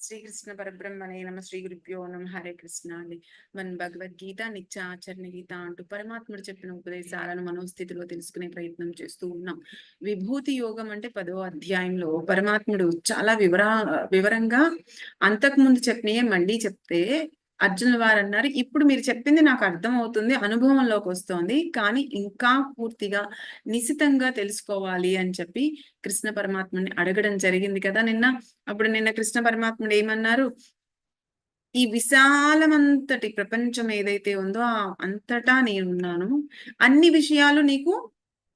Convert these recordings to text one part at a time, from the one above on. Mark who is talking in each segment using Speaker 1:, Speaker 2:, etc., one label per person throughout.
Speaker 1: శ్రీకృష్ణ పరబ్రహ్మణే నమ శ్రీ గురుభ్యో నమ హరే కృష్ణ అండి. మన భగవద్గీత నిత్య ఆచరణ గీత అంటూ పరమాత్ముడు చెప్పిన ఉపదేశాలను మనోస్థితిలో తెలుసుకునే ప్రయత్నం చేస్తూ ఉన్నాం. విభూతి యోగం అంటే పదో అధ్యాయంలో పరమాత్ముడు చాలా వివరా వివరంగా అంతకు ముందు చెప్పినయే మళ్ళీ చెప్తే అర్జునుల వారు అన్నారు ఇప్పుడు మీరు చెప్పింది నాకు అర్థం అవుతుంది అనుభవంలోకి వస్తోంది కానీ ఇంకా పూర్తిగా నిశితంగా తెలుసుకోవాలి అని చెప్పి కృష్ణ పరమాత్మని అడగడం జరిగింది కదా నిన్న. అప్పుడు నిన్న కృష్ణ పరమాత్ముడు ఏమన్నారు? ఈ విశాలమంతటి ప్రపంచం ఏదైతే ఉందో ఆ అంతటా నేనున్నాను. అన్ని విషయాలు నీకు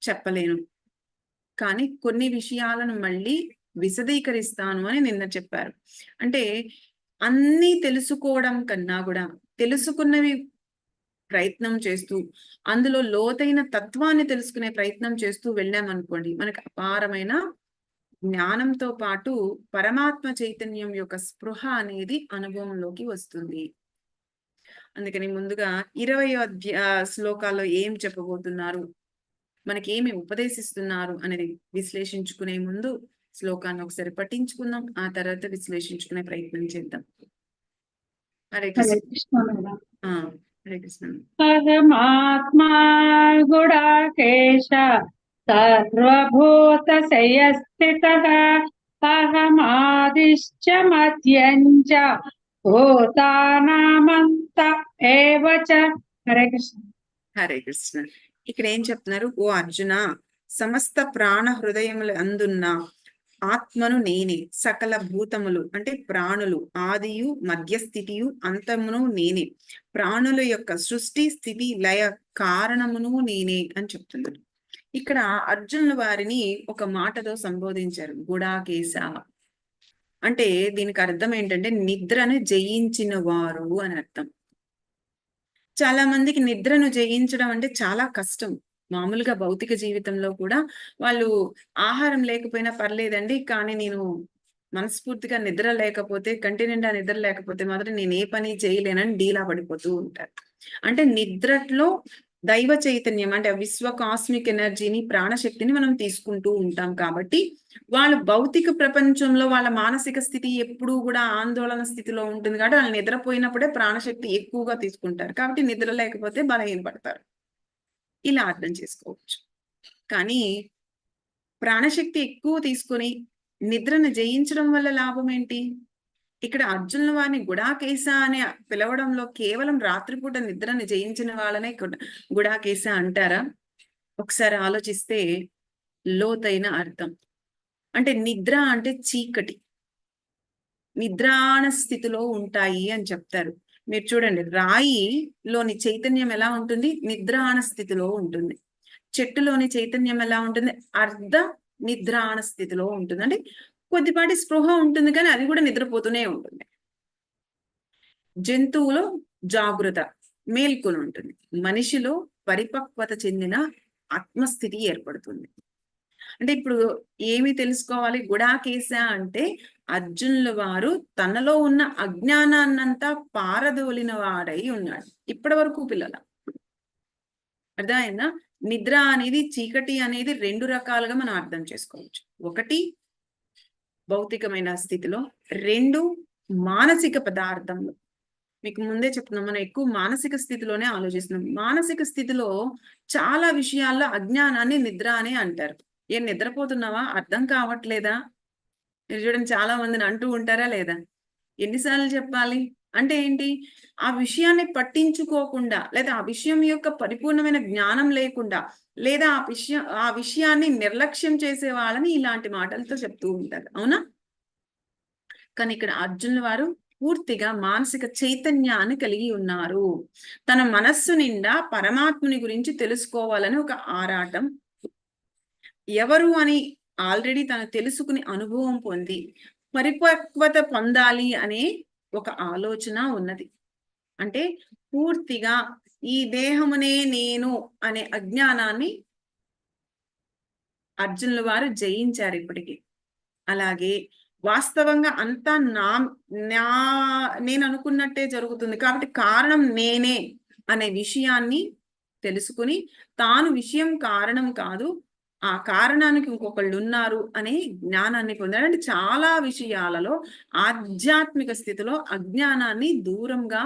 Speaker 1: చెప్పలేను. కానీ కొన్ని విషయాలను మళ్ళీ విశదీకరిస్తాను అని నిన్న చెప్పారు. అంటే అన్నీ తెలుసుకోవడం కన్నా కూడా తెలుసుకున్నవి ప్రయత్నం చేస్తూ అందులో లోతైన తత్వాన్ని తెలుసుకునే ప్రయత్నం చేస్తూ వెళ్ళామనుకోండి మనకు అపారమైన జ్ఞానంతో పాటు పరమాత్మ చైతన్యం యొక్క స్పృహ అనేది అనుభవంలోకి వస్తుంది. అందుకని ముందుగా ఇరవై అధ్యా శ్లోకాల్లో ఏం చెప్పబోతున్నారు? మనకి ఏమి ఉపదేశిస్తున్నారు? అనేది విశ్లేషించుకునే ముందు శ్లోకాన్ని ఒకసారి పఠించుకుందాం. ఆ తర్వాత విశ్లేషించుకునే ప్రయత్నం చేద్దాం. హరే కృష్ణ. హరే కృష్ణ.
Speaker 2: అహమాత్మా గుడాకేశ సర్వభూత శయస్థిత అహమాదిశ్చ మధ్యం చ భూతానామంత ఏవ చ. హరే కృష్ణ.
Speaker 1: హరే కృష్ణ. ఇక్కడ ఏం చెప్తున్నారు? ఓ అర్జున సమస్త ప్రాణ హృదయములు అందున్న ఆత్మను నేనే సకల భూతములు అంటే ప్రాణులు ఆదియు మధ్యస్థితియు అంతమును నేనే. ప్రాణుల యొక్క సృష్టి స్థితి లయ కారణమును నేనే అని చెప్తున్నాడు. ఇక్కడ అర్జునుల వారిని ఒక మాటతో సంబోధించారు గుడాకేశ. అంటే దీనికి అర్థం ఏంటంటే నిద్రను జయించిన వారు అని అర్థం. చాలా మందికి నిద్రను జయించడం అంటే చాలా కష్టం. మామూలుగా భౌతిక జీవితంలో కూడా వాళ్ళు ఆహారం లేకపోయినా పర్లేదండి కానీ నేను మనస్ఫూర్తిగా నిద్ర లేకపోతే కంటి నిండా నిద్ర లేకపోతే మాత్రం నేను ఏ పని చేయలేనని డీలా పడిపోతూ ఉంటారు. అంటే నిద్రలో దైవ చైతన్యం అంటే విశ్వ కాస్మిక్ ఎనర్జీని ప్రాణశక్తిని మనం తీసుకుంటూ ఉంటాం కాబట్టి వాళ్ళు భౌతిక ప్రపంచంలో వాళ్ళ మానసిక స్థితి ఎప్పుడూ కూడా ఆందోళన స్థితిలో ఉంటుంది కాబట్టి వాళ్ళు నిద్రపోయినప్పుడే ప్రాణశక్తి ఎక్కువగా తీసుకుంటారు కాబట్టి నిద్ర లేకపోతే బలహీనపడతారు. ఇలా అర్థం చేసుకోవచ్చు. కానీ ప్రాణశక్తి ఎక్కువ తీసుకొని నిద్రను జయించడం వల్ల లాభం ఏంటి? ఇక్కడ అర్జునుల వారిని గుడాకేశ అని పిలవడంలో కేవలం రాత్రిపూట నిద్రను జయించిన వాళ్ళనే గుడాకేశ అంటారా? ఒకసారి ఆలోచిస్తే లోతైన అర్థం. అంటే నిద్ర అంటే చీకటి. నిద్రాణ స్థితిలో ఉంటాయి అని చెప్తారు. మీరు చూడండి రాయిలోని చైతన్యం ఎలా ఉంటుంది? నిద్రాణ స్థితిలో ఉంటుంది. చెట్టులోని చైతన్యం ఎలా ఉంటుంది? అర్ధ నిద్రాణ స్థితిలో ఉంటుంది. అంటే కొద్దిపాటి స్పృహ ఉంటుంది కానీ అది కూడా నిద్రపోతూనే ఉంటుంది. జంతువులో జాగృత మేల్కొని ఉంటుంది. మనిషిలో పరిపక్వత చెందిన ఆత్మస్థితి ఏర్పడుతుంది. అంటే ఇప్పుడు ఏమి తెలుసుకోవాలి? గుడాకేశ అంటే అర్జునుల వారు తనలో ఉన్న అజ్ఞానాన్నంతా పారదోలిన వాడై ఉన్నాడు. ఇప్పటి వరకు పిల్లల అర్థమైందా? నిద్ర అనేది చీకటి అనేది రెండు రకాలుగా మనం అర్థం చేసుకోవచ్చు. ఒకటి భౌతికమైన స్థితిలో రెండు మానసిక పదార్థంలో. మీకు ముందే చెప్తున్నాం మనం ఎక్కువ మానసిక స్థితిలోనే ఆలోచిస్తున్నాం. మానసిక స్థితిలో చాలా విషయాల్లో అజ్ఞానాన్ని నిద్ర అనే అంటారు. ఏం నిద్రపోతున్నావా? అర్థం కావట్లేదా? మీరు చూడండి చాలా మందిని అంటూ ఉంటారా లేదా? ఎన్నిసార్లు చెప్పాలి? అంటే ఏంటి? ఆ విషయాన్ని పట్టించుకోకుండా లేదా ఆ విషయం యొక్క పరిపూర్ణమైన జ్ఞానం లేకుండా లేదా ఆ విషయం ఆ విషయాన్ని నిర్లక్ష్యం చేసే వాళ్ళని ఇలాంటి మాటలతో చెప్తూ ఉంటారు. అవునా? కానీ ఇక్కడ అర్జునుల వారు పూర్తిగా మానసిక చైతన్యాన్ని కలిగి ఉన్నారు. తన మనస్సు నిండా పరమాత్ముని గురించి తెలుసుకోవాలని ఒక ఆరాటం. ఎవరు అని ఆల్రెడీ తను తెలుసుకుని అనుభవం పొంది పరిపక్వత పొందాలి అనే ఒక ఆలోచన ఉన్నది. అంటే పూర్తిగా ఈ దేహమునే నేను అనే అజ్ఞానాన్ని అర్జునుల వారు జయించారు ఇప్పటికి. అలాగే వాస్తవంగా అంతా నా నా నేను అనుకున్నట్టే జరుగుతుంది. కాబట్టి కారణం నేనే అనే విషయాన్ని తెలుసుకుని తాను విషయం కారణం కాదు ఆ కారణానికి ఇంకొకళ్ళు ఉన్నారు అనే జ్ఞానాన్ని పొందాడు అంటే చాలా విషయాలలో ఆధ్యాత్మిక స్థితిలో అజ్ఞానాన్ని దూరంగా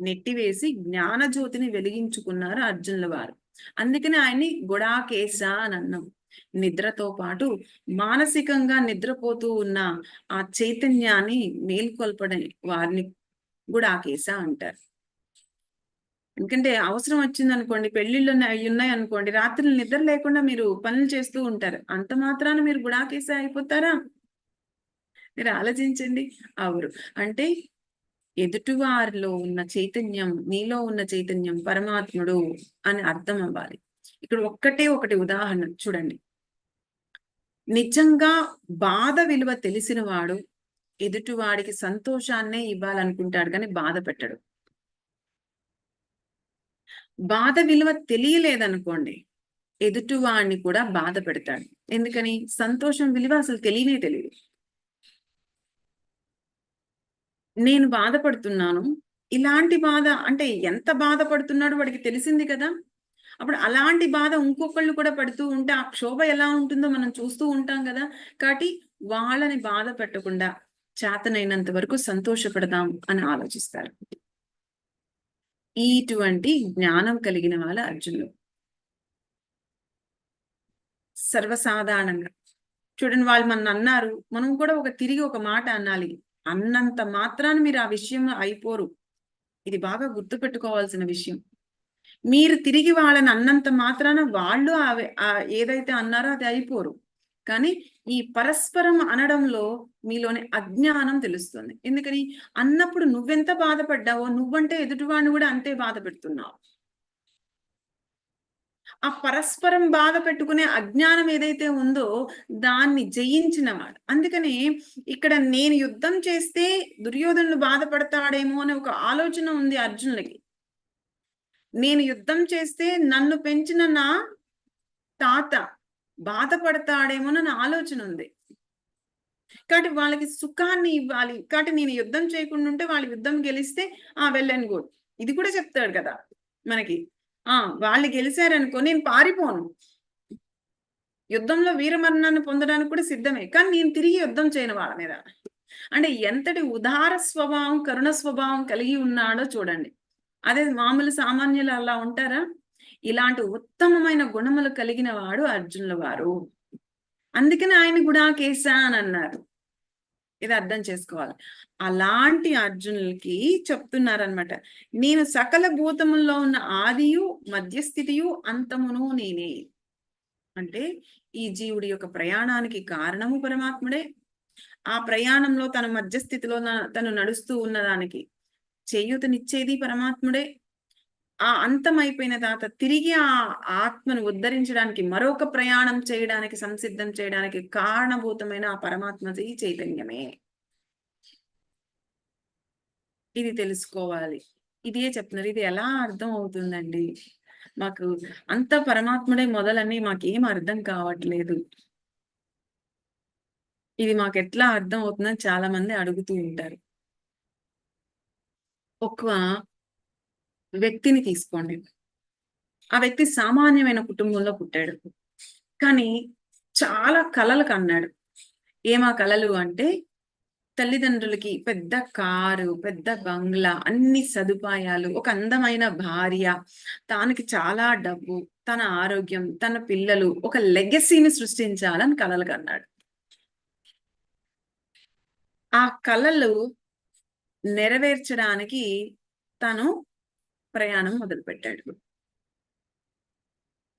Speaker 1: నెట్టివేసి జ్ఞానజ్యోతిని వెలిగించుకున్నారు అర్జునుల వారు. అందుకనే ఆయన్ని గుడాకేశ అని అన్నాం. నిద్రతో పాటు మానసికంగా నిద్రపోతూ ఉన్న ఆ చైతన్యాన్ని మేల్కొల్పడం వారిని గుడాకేశ అంటారు. ఎందుకంటే అవసరం వచ్చింది అనుకోండి పెళ్ళిళ్ళు అయి ఉన్నాయి అనుకోండి రాత్రులు నిద్ర లేకుండా మీరు పనులు చేస్తూ ఉంటారు. అంత మాత్రాన మీరు గుడాకేసే అయిపోతారా? మీరు ఆలోచించండి. అవరు అంటే ఎదుటివారిలో ఉన్న చైతన్యం నీలో ఉన్న చైతన్యం పరమాత్ముడు అని అర్థం అవ్వాలి. ఇక్కడ ఒక్కటే ఒకటి ఉదాహరణ చూడండి. నిజంగా బాధ విలువ తెలిసిన వాడు ఎదుటివాడికి సంతోషాన్నే ఇవ్వాలనుకుంటాడు కానీ బాధ పెట్టడు. బాధ విలువ తెలియలేదనుకోండి ఎదుటివాడిని కూడా బాధ పెడతాడు. ఎందుకని? సంతోషం విలువ అసలు తెలియనే తెలియదు. నేను బాధపడుతున్నాను ఇలాంటి బాధ అంటే ఎంత బాధపడుతున్నాడో వాడికి తెలిసింది కదా. అప్పుడు అలాంటి బాధ ఇంకొకళ్ళు కూడా పడుతూ ఉంటే ఆ క్షోభ ఎలా ఉంటుందో మనం చూస్తూ ఉంటాం కదా. కాబట్టి వాళ్ళని బాధ పెట్టకుండా చేతనైనంత వరకు సంతోషపడదాం అని ఆలోచిస్తారు. ఇటువంటి జ్ఞానం కలిగిన వాళ్ళ అర్జునులు. సర్వసాధారణంగా. చూడండి వాళ్ళు మన అన్నారు. మనం కూడా ఒక తిరిగి ఒక మాట అనాలి. అన్నంత మాత్రాన మీరు ఆ విషయం అయిపోరు. ఇది బాగా గుర్తుపెట్టుకోవాల్సిన విషయం. మీరు తిరిగి వాళ్ళని అన్నంత మాత్రాన వాళ్ళు అవి ఏదైతే అన్నారో అది అయిపోరు. కానీ ఈ పరస్పరం అనడంలో మీలోని అజ్ఞానం తెలుస్తుంది. ఎందుకని? అన్నప్పుడు నువ్వెంత బాధపడ్డావో నువ్వంటే ఎదుటివాడిని కూడా అంతే బాధ పెడుతున్నావు. ఆ పరస్పరం బాధ పెట్టుకునే అజ్ఞానం ఏదైతే ఉందో దాన్ని జయించిన వాడు. అందుకని ఇక్కడ నేను యుద్ధం చేస్తే దుర్యోధనుడు బాధపడతాడేమో అనే ఒక ఆలోచన ఉంది అర్జునులకి నేను యుద్ధం చేస్తే నన్ను పెంచిన నా తాత బాధపడతాడేమో అని ఆలోచన ఉంది. కాబట్టి వాళ్ళకి సుఖాన్ని ఇవ్వాలి. కాబట్టి నేను యుద్ధం చేయకుండా ఉంటే వాళ్ళు యుద్ధం గెలిస్తే ఆ వెళ్ళని గుడ్. ఇది కూడా చెప్తాడు కదా మనకి. ఆ వాళ్ళు గెలిచారనుకో నేను పారిపోను. యుద్ధంలో వీరమరణాన్ని పొందడానికి కూడా సిద్ధమే. కానీ నేను తిరిగి యుద్ధం చేయను వాళ్ళ మీద. అంటే ఎంతటి ఉదార స్వభావం కరుణ స్వభావం కలిగి ఉన్నాడో చూడండి. అదే మామూలు సామాన్యులు అలా ఉంటారా? ఇలాంటి ఉత్తమమైన గుణములు కలిగిన వాడు అర్జునుల వారు. అందుకని ఆయన గుడాకేశ అని అన్నారు. ఇది అర్థం చేసుకోవాలి. అలాంటి అర్జునులకి చెప్తున్నారనమాట నేను సకల భూతముల్లో ఉన్న ఆదియు మధ్యస్థితియు అంతమును నేనే. అంటే ఈ జీవుడి యొక్క ప్రయాణానికి కారణము పరమాత్ముడే. ఆ ప్రయాణంలో తన మధ్యస్థితిలో తను నడుస్తూ ఉన్నదానికి చేయూతనిచ్చేది పరమాత్ముడే. ఆ అంతం అయిపోయిన తర్వాత తిరిగి ఆ ఆత్మను ఉద్ధరించడానికి మరొక ప్రయాణం చేయడానికి సంసిద్ధం చేయడానికి కారణభూతమైన ఆ పరమాత్మది చైతన్యమే. ఇది తెలుసుకోవాలి. ఇదే చెప్తున్నారు. ఇది ఎలా అర్థం అవుతుందండి? మాకు అంత పరమాత్ముడే మొదలని మాకేం అర్థం కావట్లేదు. ఇది మాకు ఎట్లా అర్థం అవుతుందని చాలా మంది అడుగుతూ ఉంటారు. ఒక వ్యక్తిని తీసుకోండి. ఆ వ్యక్తి సామాన్యమైన కుటుంబంలో పుట్టాడు. కానీ చాలా కలలు కన్నాడు. ఏమా కలలు అంటే తల్లిదండ్రులకి పెద్ద కారు పెద్ద బంగ్లా అన్ని సదుపాయాలు ఒక అందమైన భార్య తానికి చాలా డబ్బు తన ఆరోగ్యం తన పిల్లలు ఒక లెగసీని సృష్టించాలని కలలు కన్నాడు. ఆ కళలు నెరవేర్చడానికి తను ప్రయాణం మొదలుపెట్టాడు.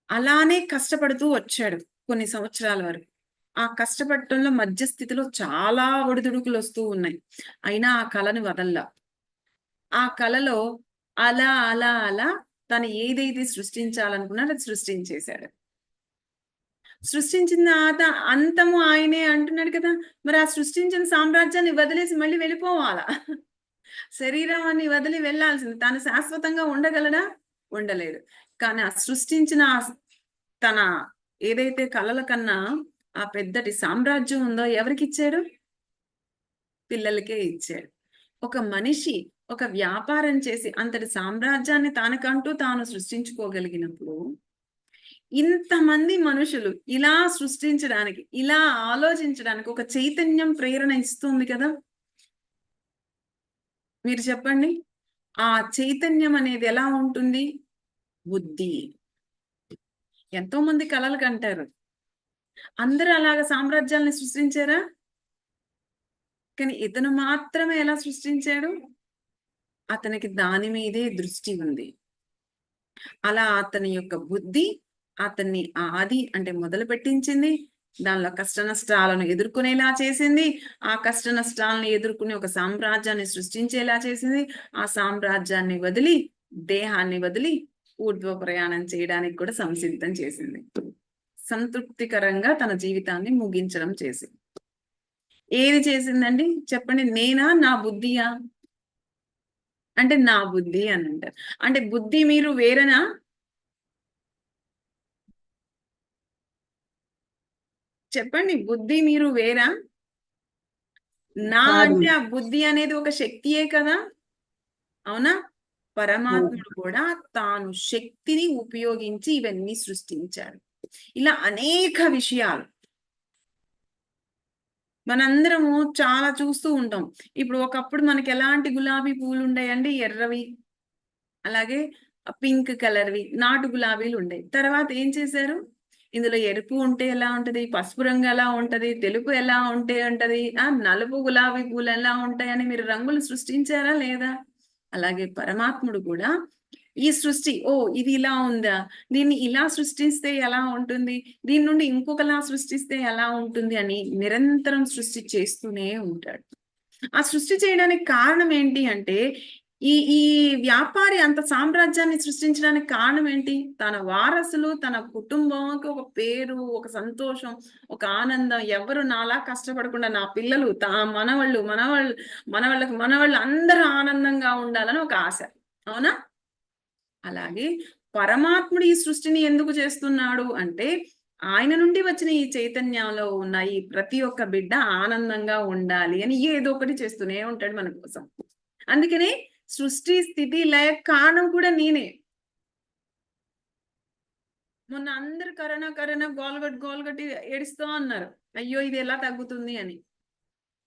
Speaker 1: అలానే కష్టపడుతూ వచ్చాడు కొన్ని సంవత్సరాల వరకు. ఆ కష్టపడటంలో మధ్యస్థితిలో చాలా ఒడిదుడుకులు వస్తూ ఉన్నాయి. అయినా ఆ కళను వదల్లా. ఆ కళలో అలా అలా అలా తను ఏదైతే సృష్టించాలనుకున్నాడో అది సృష్టించేశాడు. సృష్టించిన తర్వాత అంతము ఆయనే అంటున్నాడు కదా! మరి ఆ సృష్టించిన సామ్రాజ్యాన్ని వదిలేసి మళ్ళీ వెళ్ళిపోవాలా? శరీరాన్ని వదిలి వెళ్ళాల్సింది. తాను శాశ్వతంగా ఉండగలడా? ఉండలేడు. కానీ ఆ సృష్టించిన తన ఏదైతే కళల కన్నా ఆ పెద్దటి సామ్రాజ్యం ఉందో ఎవరికి ఇచ్చాడు? పిల్లలకే ఇచ్చాడు. ఒక మనిషి ఒక వ్యాపారం చేసి అంతటి సామ్రాజ్యాన్ని తానకంటూ తాను సృష్టించుకోగలిగినప్పుడు ఇంతమంది మనుషులు ఇలా సృష్టించడానికి ఇలా ఆలోచించడానికి ఒక చైతన్యం ప్రేరణ ఇస్తుంది కదా? మీరు చెప్పండి. ఆ చైతన్యం అనేది ఎలా ఉంటుంది? బుద్ధి. ఎంతో మంది కలలు కంటారు. అందరూ అలాగ సామ్రాజ్యాలని సృష్టించారా? కానీ ఇతను మాత్రమే ఎలా సృష్టించాడు? అతనికి దాని మీదే దృష్టి ఉంది. అలా అతని యొక్క బుద్ధి అతన్ని ఆది అంటే మొదలు పెట్టించింది దానిలో కష్ట నష్టాలను ఎదుర్కొనేలా చేసింది. ఆ కష్ట నష్టాలను ఎదుర్కొనే ఒక సామ్రాజ్యాన్ని సృష్టించేలా చేసింది. ఆ సామ్రాజ్యాన్ని వదిలి దేహాన్ని వదిలి ఊర్ధ్వ ప్రయాణం చేయడానికి కూడా సంసిద్ధం చేసింది. సంతృప్తికరంగా తన జీవితాన్ని ముగించడం చేసింది ఏది చేసిందండి? చెప్పండి. నేనా? నా బుద్ధియా? అంటే నా బుద్ధి అని అంటారు. అంటే బుద్ధి మీరు వేరేనా? చెప్పండి బుద్ధి మీరు వేరా? నా. అంటే ఆ బుద్ధి అనేది ఒక శక్తియే కదా? అవునా? పరమాత్ముడు కూడా తాను శక్తిని ఉపయోగించి ఇవన్నీ సృష్టించాడు. ఇలా అనేక విషయాలు. మనందరము చాలా చూస్తూ ఉంటాం. ఇప్పుడు ఒకప్పుడు మనకి ఎలాంటి గులాబీ పూలు ఉండేయండి? ఎర్రవి అలాగే పింక్ కలర్వి నాటు గులాబీలు ఉండేవి. తర్వాత ఏం చేశారు? ఇందులో ఎరుపు ఉంటే ఎలా ఉంటది? పసుపు రంగు ఎలా ఉంటది? తెలుపు ఎలా ఉంటే ఉంటది? ఆ నలుపు గులాబీ పూలు ఎలా ఉంటాయని మీరు రంగులు సృష్టించారా లేదా? అలాగే పరమాత్ముడు కూడా ఈ సృష్టి ఓ ఇది ఇలా ఉందా? దీన్ని ఇలా సృష్టిస్తే ఎలా ఉంటుంది? దీని నుండి ఇంకొకలా సృష్టిస్తే ఎలా ఉంటుంది అని నిరంతరం సృష్టి చేస్తూనే ఉంటాడు. ఆ సృష్టి చేయడానికి కారణం ఏంటి అంటే ఈ ఈ వ్యాపారి అంత సామ్రాజ్యాన్ని సృష్టించడానికి కారణం ఏంటి? తన వారసులు తన కుటుంబంకి ఒక పేరు ఒక సంతోషం ఒక ఆనందం ఎవరు నాలా కష్టపడకుండా నా పిల్లలు తా మనవాళ్ళు మనవాళ్ళు మనవాళ్ళకి మనవాళ్ళు అందరూ ఆనందంగా ఉండాలని ఒక ఆశ. అవునా? అలాగే పరమాత్ముడు ఈ సృష్టిని ఎందుకు చేస్తున్నాడు అంటే ఆయన నుండి వచ్చిన ఈ చైతన్యంలో ఉన్న ఈ ప్రతి ఒక్క బిడ్డ ఆనందంగా ఉండాలి అని ఏదో ఒకటి చేస్తూనే ఉంటాడు మన కోసం. అందుకనే సృష్టి స్థితి లయ కారణం కూడా నేనే. మొన్న అందరు కరోనా కరోనా గోల్గొట్టి గోల్గొట్టి ఏడుస్తూ అన్నారు అయ్యో ఇది ఎలా తగ్గుతుంది అని.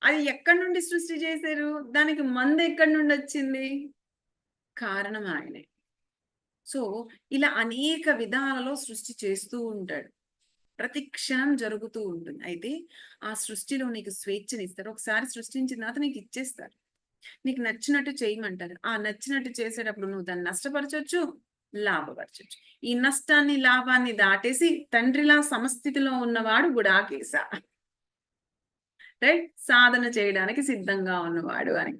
Speaker 1: అది ఎక్కడి నుండి సృష్టి చేశారు? దానికి మందు ఎక్కడి నుండి వచ్చింది? కారణం ఆయనే. సో ఇలా అనేక విధాలలో సృష్టి చేస్తూ ఉంటాడు. ప్రతి క్షణం జరుగుతూ ఉంటుంది. అయితే ఆ సృష్టిలో నీకు స్వేచ్ఛనిస్తారు ఒకసారి సృష్టించిన తర్వాత నీకు ఇచ్చేస్తారు. నీకు నచ్చినట్టు చేయమంటారు. ఆ నచ్చినట్టు చేసేటప్పుడు నువ్వు దాన్ని నష్టపరచొచ్చు లాభపరచొచ్చు. ఈ నష్టాన్ని లాభాన్ని దాటేసి తండ్రిలా సమస్థితిలో ఉన్నవాడు గుడాకేశ. రైట్ సాధన చేయడానికి సిద్ధంగా ఉన్నవాడు అని.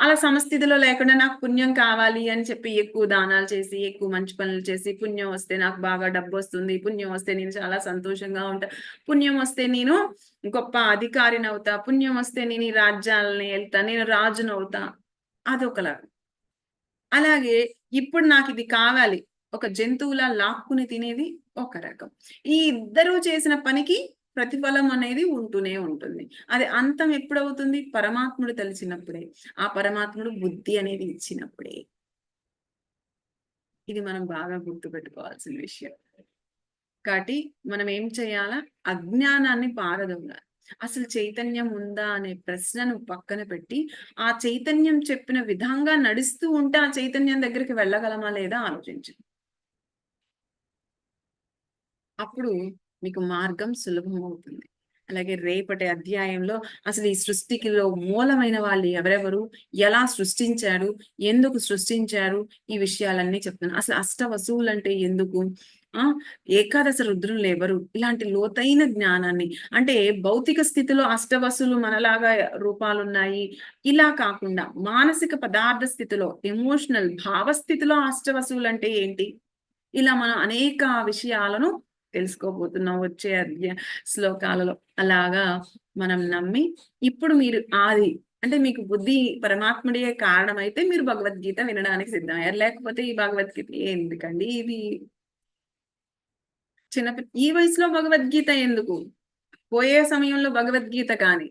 Speaker 1: అలా సమస్థితిలో లేకుండా నాకు పుణ్యం కావాలి అని చెప్పి ఎక్కువ దానాలు చేసి ఎక్కువ మంచి పనులు చేసి పుణ్యం వస్తే నాకు బాగా డబ్బు వస్తుంది పుణ్యం వస్తే నేను చాలా సంతోషంగా ఉంటా పుణ్యం వస్తే నేను గొప్ప అధికారిని అవుతా పుణ్యం వస్తే నేను ఈ రాజ్యాలని వెళ్తా నేను రాజును అవుతా అదొకలాగా. అలాగే ఇప్పుడు నాకు ఇది కావాలి ఒక జంతువులా లాక్కుని తినేది ఒక రకం. ఈ ఇద్దరూ చేసిన పనికి ప్రతిఫలం అనేది ఉంటూనే ఉంటుంది. అది అంతం ఎప్పుడవుతుంది? పరమాత్ముడు తలిచినప్పుడే ఆ పరమాత్ముడు బుద్ధి అనేది ఇచ్చినప్పుడే. ఇది మనం బాగా గుర్తుపెట్టుకోవాల్సిన విషయం. కాబట్టి మనం ఏం చేయాలా? అజ్ఞానాన్ని పారదోలాలి అసలు చైతన్యం ఉందా అనే ప్రశ్నను పక్కన పెట్టి ఆ చైతన్యం చెప్పిన విధంగా నడుస్తూ ఉంటే ఆ చైతన్యం దగ్గరికి వెళ్ళగలమా లేదా ఆలోచించండి అప్పుడు మీకు మార్గం సులభం అవుతుంది. అలాగే రేపటి అధ్యాయంలో అసలు ఈ సృష్టికిలో మూలమైన వాళ్ళు ఎవరెవరు? ఎలా సృష్టించారు? ఎందుకు సృష్టించారు? ఈ విషయాలన్నీ చెప్తున్నాను అసలు అష్ట వసువులు అంటే ఎందుకు? ఆ ఏకాదశ రుద్రులు ఎవరు? ఇలాంటి లోతైన జ్ఞానాన్ని. అంటే భౌతిక స్థితిలో అష్టవసులు మనలాగా రూపాలు ఉన్నాయి ఇలా కాకుండా మానసిక పదార్థ స్థితిలో ఎమోషనల్ భావస్థితిలో అష్టవసువులు అంటే ఏంటి? ఇలా మనం అనేక విషయాలను తెలుసుకోబోతున్నాం వచ్చే అధ్య శ్లోకాలలో అలాగా మనం నమ్మి ఇప్పుడు మీరు ఆది అంటే మీకు బుద్ధి పరమాత్ముడే కారణమైతే మీరు భగవద్గీత వినడానికి సిద్ధమయ్యారు. లేకపోతే ఈ భగవద్గీత ఎందుకండి ఇది? చిన్న ఈ వయసులో భగవద్గీత ఎందుకు? పోయే సమయంలో భగవద్గీత కానీ.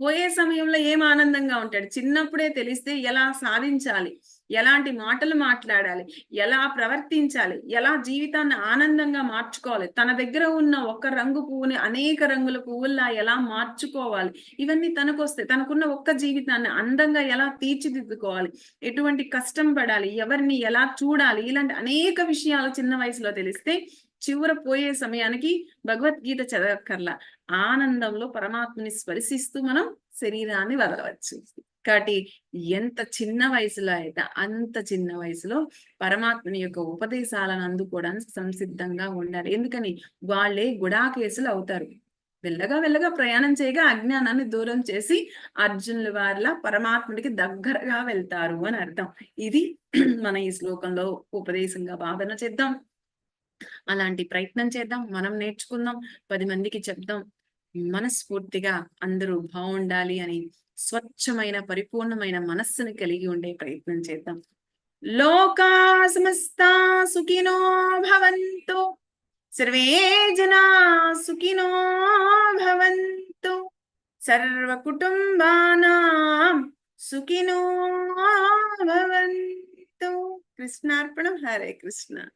Speaker 1: పోయే సమయంలో ఏం ఆనందంగా ఉంటాడు? చిన్నప్పుడే తెలిస్తే ఎలా సాధించాలి? ఎలాంటి మాటలు మాట్లాడాలి? ఎలా ప్రవర్తించాలి? ఎలా జీవితాన్ని ఆనందంగా మార్చుకోవాలి? తన దగ్గర ఉన్న ఒక రంగు పువ్వుని అనేక రంగుల పువ్వుల్లా ఎలా మార్చుకోవాలి? ఇవన్నీ తనకు వస్తాయి తనకున్న ఒక్క జీవితాన్ని అందంగా ఎలా తీర్చిదిద్దుకోవాలి? ఎటువంటి కష్టం పడాలి? ఎవరిని ఎలా చూడాలి? ఇలాంటి అనేక విషయాలు చిన్న వయసులో తెలిస్తే చివర పోయే సమయానికి భగవద్గీత చదవక్కర్లా. ఆనందంలో పరమాత్మని స్పర్శిస్తూ మనం శరీరాన్ని వదలవచ్చు. కాబట్టి ఎంత చిన్న వయసులో అయితే అంత చిన్న వయసులో పరమాత్మని యొక్క ఉపదేశాలను అందుకోవడానికి సంసిద్ధంగా ఉండాలి. ఎందుకని? వాళ్ళే గుడాకేసులు అవుతారు. వెళ్ళగా వెళ్ళగా ప్రయాణం చేయగా అజ్ఞానాన్ని దూరం చేసి అర్జునుల వారిలా పరమాత్ముడికి దగ్గరగా వెళ్తారు అని అర్థం. ఇది మన ఈ శ్లోకంలో ఉపదేశంగా భావన చేద్దాం. అలాంటి ప్రయత్నం చేద్దాం. మనం నేర్చుకుందాం. పది మందికి చెప్దాం. మనస్ఫూర్తిగా అందరూ బాగుండాలి అని స్వచ్ఛమైన పరిపూర్ణమైన మనస్సును కలిగి ఉండే ప్రయత్నం చేద్దాం. లోకా సమస్తా సుఖినో భవంతు. సర్వే జనా సుఖినో భవంతు. సర్వ కుటుంబానాం సుఖినో భవంతు. కృష్ణార్పణం. హరే కృష్ణ.